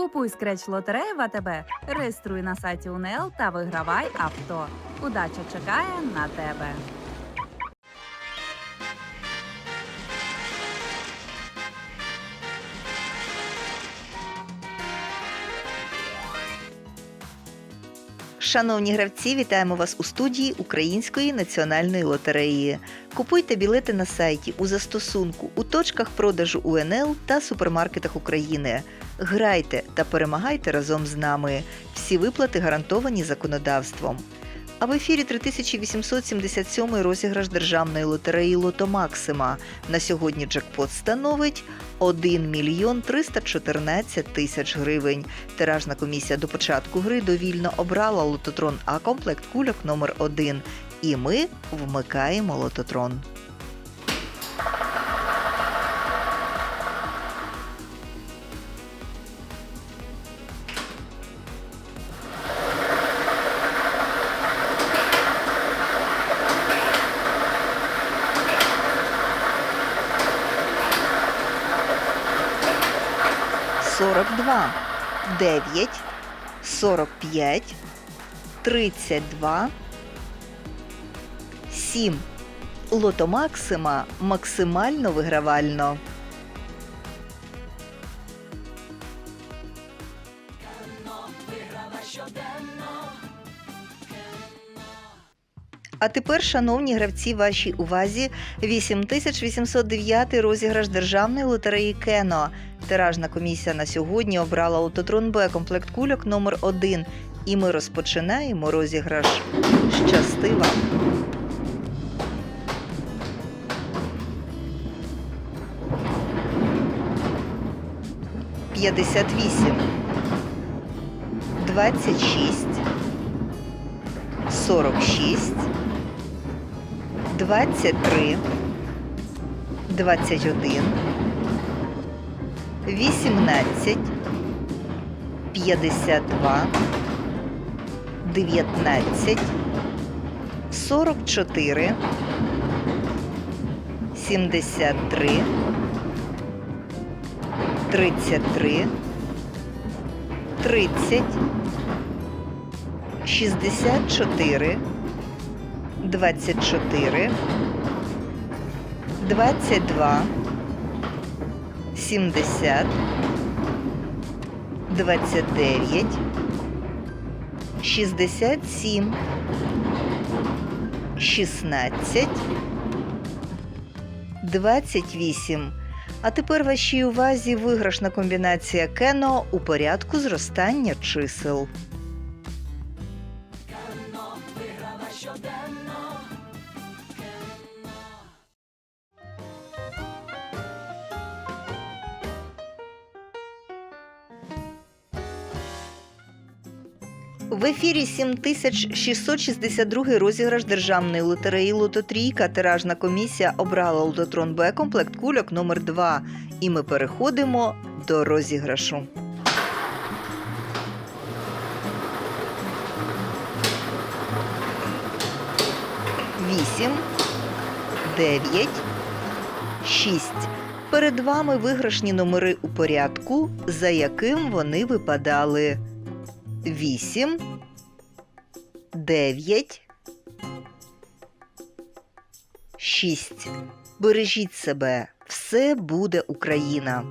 Купуй скреч лотереї в АТБ, реєструй на сайті УНЛ та вигравай авто. Удача чекає на тебе. Шановні гравці, вітаємо вас у студії Української національної лотереї. Купуйте білети на сайті у застосунку у точках продажу УНЛ та супермаркетах України. Грайте та перемагайте разом з нами. Всі виплати гарантовані законодавством. А в ефірі 3877 розіграш державної лотереї Лото Максима. На сьогодні джекпот становить 1 мільйон 314 тисяч гривень. Тиражна комісія до початку гри довільно обрала лототрон А комплект кульок номер 1 І ми вмикаємо лототрон. Сорок два, дев'ять, сорок п'ять, тридцять два, сім. Лото Максима максимально вигравально. А тепер, шановні гравці, вашій увазі 8809 розіграш державної лотереї Кено. Тиражна комісія на сьогодні обрала лототрон Б комплект кульок номер 1 І ми розпочинаємо розіграш. Щасти вам! П'ятдесят вісім, двадцять шість, сорок шість, двадцять три, двадцять один, вісімнадцять, п'ятдесят два, дев'ятнадцять, сорок чотири, сімдесят три. 33, 30, 64, 24, 22, 70, 29, 67, 16, 28. А тепер вашій увазі виграшна комбінація кено у порядку зростання чисел. В ефірі 7662 розіграш державної лотереї Лототрійка. Тиражна комісія обрала лототрон Б комплект кульок номер 2 І ми переходимо до розіграшу. Вісім, дев'ять, шість. Перед вами виграшні номери у порядку, за яким вони випадали. 8, 9, 6. Бережіть себе. Все буде Україна.